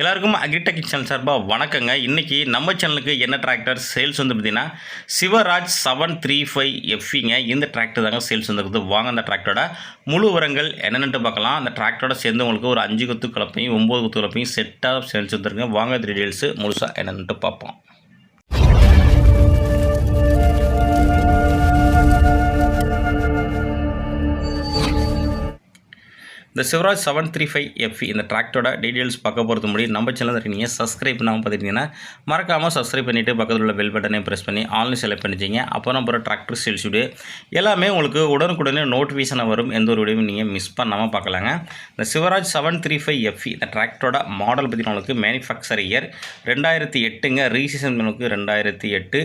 எல்லாருக்கும் agritech channel சார்பாக வணக்கங்க. இன்றைக்கி நம்ம சேனலுக்கு என்ன டிராக்டர் சேல்ஸ் வந்து பார்த்தீங்கன்னா சிவராஜ் செவன் த்ரீ ஃபைவ் எஃப்இங்க இந்த டிராக்டர் தாங்க சேல்ஸ் வந்துருக்குது வாங்க அந்த டிராக்டரோட முழு உரங்கள் என்னென்னு பார்க்கலாம். அந்த டிராக்டரோட சேர்ந்து உங்களுக்கு ஒரு அஞ்சு குத்து கலப்பையும் ஒம்பது குத்து கலப்பையும் செட்டாக சேல்ஸ் வந்துருங்க வாங்க டீட்டெயில்ஸு முழுசாக என்னென்னுட்டு பார்ப்போம். இந்த Sivaraj seven three five F இந்த டிராக்டரோட டீட்டெயில்ஸ் பார்க்க போகிறது முடியும் நம்ம சேனல் நீங்கள் சப்ஸ்கிரைப் பண்ணாமல் பார்த்துட்டீங்கன்னா மறக்காமல் சப்ஸ்கிரைப் பண்ணிவிட்டு பக்கத்தில் உள்ள பெல் பட்டனை ப்ரெஸ் பண்ணி ஆன்லைன் செலக்ட் பண்ணிச்சிங்க அப்போ நம்ம டிராக்டர் சேல்ஸ் வீடியோ எல்லாமே உங்களுக்கு உடனுக்குடனே நோட்டிஃபிகேஷனாக வரும். எந்த ஒரு வீடியோவும் நீங்கள் மிஸ் பண்ணாமல் பார்க்கலாங்க. இந்த Sivaraj seven three five FE இந்த டிராக்டரோட மாடல் பற்றி உங்களுக்கு மேனுஃபேக்சர் இயர் ரெண்டாயிரத்தி எட்டுங்க. ரீசேஷன் உங்களுக்கு ரெண்டாயிரத்தி எட்டு.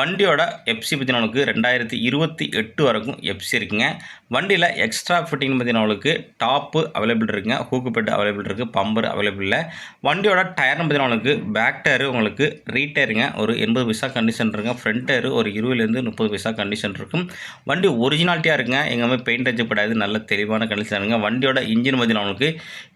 வண்டியோட எஃப்சி பற்றி நம்மளுக்கு ரெண்டாயிரத்தி இருபத்தி எட்டு வரைக்கும் எஃப்சி இருக்குங்க. வண்டியில் எக்ஸ்ட்ரா ஃபிட்டிங் பற்றி நம்மளுக்கு பப்பு அவைலபிள் இருக்குங்க. ஹூக்கு பெட் அவைலபிள் இருக்குது பம்பர் அவைலபிள் இல்லை. வண்டியோட டயர்னு பார்த்தீங்கன்னா உங்களுக்கு பேக் டயரு உங்களுக்கு ரீடயருங்க ஒரு எண்பது பைசா கண்டிஷன் இருக்குங்க. ஃப்ரண்ட் டயரு ஒரு இருபதுலேருந்து முப்பது பைசா கண்டிஷன் இருக்கும். வண்டி ஒரிஜினாலிட்டியாக இருக்குங்க. எங்கேயுமே பெயிண்ட் அடிச்சப்படாது நல்ல தெளிவான கண்டிஷன் இருக்குங்க. வண்டியோட இன்ஜின் பார்த்தீங்கன்னா உங்களுக்கு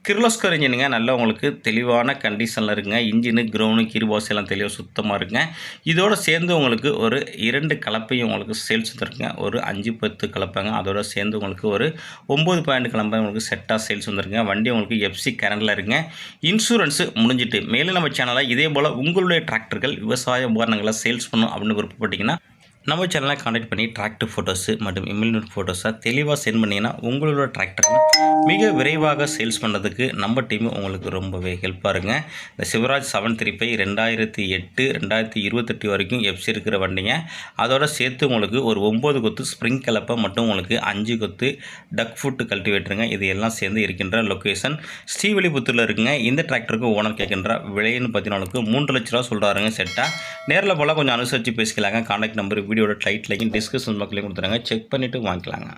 கிர்லோஸ்கர் இன்ஜினுங்க நல்ல உங்களுக்கு தெளிவான கண்டிஷனில் இருக்குங்க. இன்ஜினு கிரௌண்டு கீர்பாஸ் எல்லாம் தெளிவாக சுத்தமாக இருக்குங்க. இதோடு சேர்ந்து உங்களுக்கு ஒரு இரண்டு கலப்பையும் உங்களுக்கு சேல்ஸ் வந்துருக்குங்க. ஒரு அஞ்சு பத்து கலப்பைங்க. அதோடு சேர்ந்து உங்களுக்கு ஒரு ஒம்பது பாயிண்ட் கலப்பை உங்களுக்கு செட்டாக சேல்ஸ் வந்துருங்க வண்டி உங்களுக்கு எஃப்சி கரண்டில் இருக்குங்க. இன்சூரன்ஸு முடிஞ்சிட்டு மேலும் நம்ம சேனலில் இதே போல் உங்களுடைய டிராக்டர்கள் விவசாய உபகரணங்களை சேல்ஸ் பண்ணும் அப்படின்னு விருப்பப்பட்டிங்கன்னா நம்ம சேனலை காண்டாக்ட் பண்ணி டிராக்டர் ஃபோட்டோஸு மற்றும் இமில்நூட் ஃபோட்டோஸை தெளிவாக சென்ட் பண்ணிங்கன்னா உங்களோட டிராக்டரும் மிக விரைவாக சேல்ஸ் பண்ணுறதுக்கு நம்ம டீம் உங்களுக்கு ரொம்பவே ஹெல்ப்பாக இருங்க இந்த சிவராஜ் செவன் த்ரீ ஃபைவ் ரெண்டாயிரத்தி எட்டு ரெண்டாயிரத்தி இருபத்தெட்டு வரைக்கும் எஃப்சி இருக்கிற வண்டிங்க. அதோட சேர்த்து உங்களுக்கு ஒரு ஒம்பது கொத்து ஸ்ப்ரிங் கலப்பை மட்டும் உங்களுக்கு அஞ்சு கொத்து டக் ஃபுட்டு கல்டிவேட்டருங்க இது எல்லாம் சேர்ந்து இருக்கின்ற லொக்கேஷன் ஸ்ரீவில்லிபுத்தூரில் இருக்குங்க. இந்த டிராக்டருக்கு ஓனர் கேட்கின்ற விலைன்னு பார்த்தீங்கன்னா உங்களுக்கு மூன்று லட்ச ரூபா சொல்கிறாருங்க செட்டாக நேரில் போல் கொஞ்சம் அனுசரித்து பேசிக்கலாங்க. காண்டாக்ட் நம்பர் வீடியோட டைட்லையும் டிஸ்கிரிப்ஷன் மக்களையும் கொடுத்துறாங்க செக் பண்ணிவிட்டு வாங்கிக்கலாங்க.